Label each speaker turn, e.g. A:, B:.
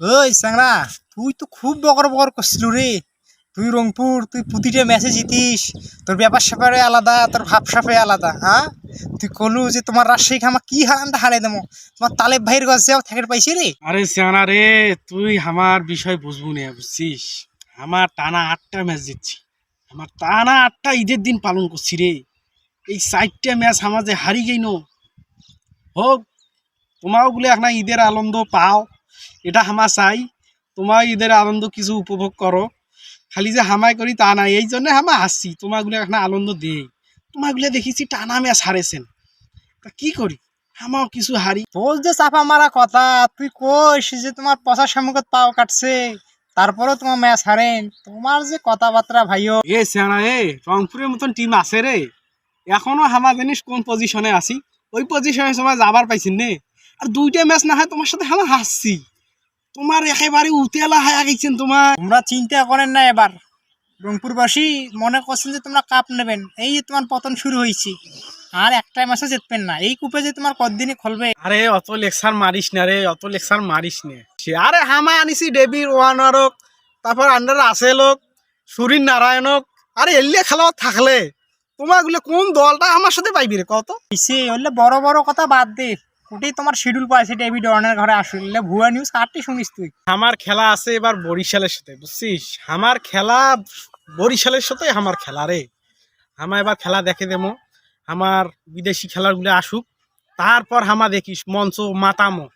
A: ওই স্যাংরা, তুই তো খুব বকর বকর করছিল রে। তুই রংপুর, তুই প্রতিটা ম্যাচে জিতিস। তোর ব্যাপার স্যাপারে আলাদা, তোর ভাব সাপে আলাদা হ্যাঁ? তুই কলু যে তোমার রাজশাহী খামা কি হারানটা হারাই দেবো? তোমার তালেব ভাইয়ের কাছে যাও থেকে পাইছি রে।
B: আরে সিয়ানা রে, তুই আমার বিষয় বুঝব না, বুঝছিস? আমার টানা আটটা ম্যাচ জিতছি। আমার টানা আটটা ঈদের দিন পালন করছি রে। এই চারটা ম্যাচ আমার যে হারি গেই নো হোক, তোমাও বলে এখন ঈদের আনন্দ পাও। এটা হামা চাই। তোমার ঈদের আনন্দ কিছু উপভোগ করো। খালি যে হামাই করি তা না এই জন্য হামা হাসছি তোমাগুলো একটা আনন্দ দেই। তোমাগুলো দেখেছি টানা ম্যাচ হারেছেন তা কি করি? আমাও কিছু হারি।
A: তোর যে চাপা মারা কথা তুই কইস যে তোমার পচার সম্মুখত পাও কাটছে। তারপরেও তোমার ম্যাচ হারেন তোমার যে কথাবার্তা ভাইও।
B: এ সেনা এ রংপুরের মতন টিম আছে রে। এখনও হামা জানিস কোন পজিশনে আছি? ওই পজিশনে সময় যাবার পাইছি নে। আর দুইটা ম্যাচ না হয় তোমার সাথে হামা হাসছি। তোমার একেবারে উতেলা হায়া গেছেন তোমার।
A: তোমরা চিন্তা করেন না এবার। রংপুরবাসী মনে করছেন যে তোমরা কাপ নেবেন। এই যে তোমার পতন শুরু হয়েছে। আর একটা ম্যাচও জিতবেন না। এই কূপে যে তোমার কতদিনই খুলবে?
B: আরে অত লেকচার মারিস না রে। অত লেকচার মারিস নে। আরে হামা আনিছি ডেবির ওয়ানারক তারপর আন্ডার আসেলক সুরিন নারায়ণক আরে এলিয়ে খেলাও থাকলে। তোমাগুলো কোন দলটা আমার সাথে পাইবি রে কত
A: বড় বড় কথা বাদ দে। ওটাই তোমার শিডিউল পাইছে ডেভিড ওয়ার্নের ঘরে আসলে ভুয়া নিউজ কাটতে শুনিস তুই।
B: আমার খেলা আছে এবার বরিশালের সাথে, বুঝছিস? আমার খেলা বরিশালের সাথে আমার খেলা রে। আমার এবার খেলা দেখে দেবো। আমার বিদেশি খেলাগুলো আসুক। তারপর হামা দেখিস, মঞ্চ মাতামো।